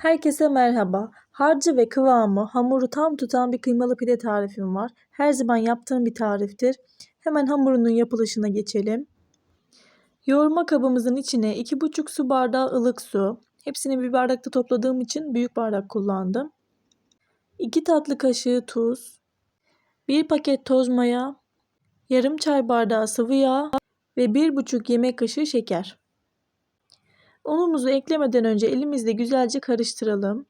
Herkese merhaba. Harcı ve kıvamı hamuru tam tutan bir kıymalı pide tarifim var. Her zaman yaptığım bir tariftir. Hemen hamurunun yapılışına geçelim. Yoğurma kabımızın içine 2,5 su bardağı ılık su. Hepsini bir bardakta topladığım için büyük bardak kullandım. 2 tatlı kaşığı tuz, 1 paket toz maya, yarım çay bardağı sıvı yağ ve 1,5 yemek kaşığı şeker. Unumuzu eklemeden önce elimizle güzelce karıştıralım.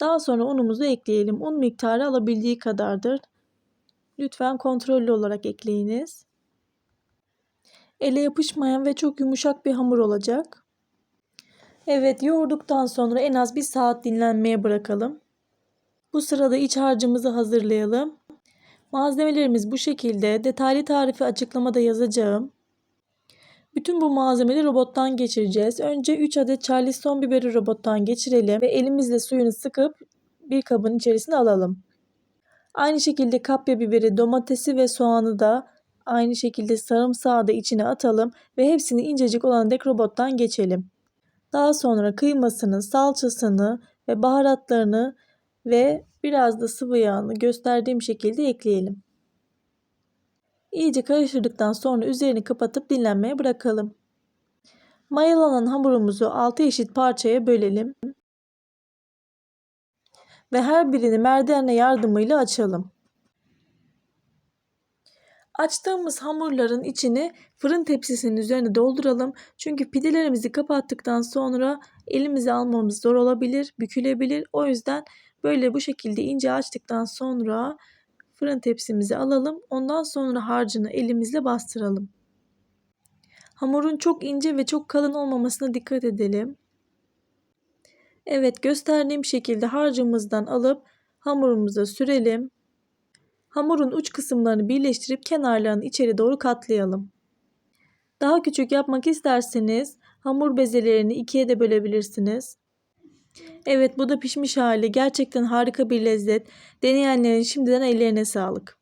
Daha sonra unumuzu ekleyelim. Un miktarı alabildiği kadardır. Lütfen kontrollü olarak ekleyiniz. Ele yapışmayan ve çok yumuşak bir hamur olacak. Evet yoğurduktan sonra en az bir saat dinlenmeye bırakalım. Bu sırada iç harcımızı hazırlayalım. Malzemelerimiz bu şekilde. Detaylı tarifi açıklamada yazacağım. Bütün bu malzemeleri robottan geçireceğiz. Önce 3 adet charleston biberi robottan geçirelim ve elimizle suyunu sıkıp bir kabın içerisine alalım. Aynı şekilde kapya biberi, domatesi ve soğanı da aynı şekilde sarımsağı da içine atalım ve hepsini incecik olan dek robottan geçelim. Daha sonra kıymasını, salçasını ve baharatlarını ve biraz da sıvı yağını gösterdiğim şekilde ekleyelim. İyice karıştırdıktan sonra üzerini kapatıp dinlenmeye bırakalım. Mayalanan hamurumuzu 6 eşit parçaya bölelim. Ve her birini merdane yardımıyla açalım. Açtığımız hamurların içini fırın tepsisinin üzerine dolduralım. Çünkü pidelerimizi kapattıktan sonra elimize almamız zor olabilir, bükülebilir. O yüzden böyle bu şekilde ince açtıktan sonra fırın tepsimizi alalım. Ondan sonra harcını elimizle bastıralım. Hamurun çok ince ve çok kalın olmamasına dikkat edelim. Evet gösterdiğim şekilde harcımızdan alıp hamurumuza sürelim. Hamurun uç kısımlarını birleştirip kenarlarını içeri doğru katlayalım. Daha küçük yapmak isterseniz hamur bezelerini ikiye de bölebilirsiniz. Evet bu da pişmiş hali. Gerçekten harika bir lezzet. Deneyenlerin şimdiden ellerine sağlık.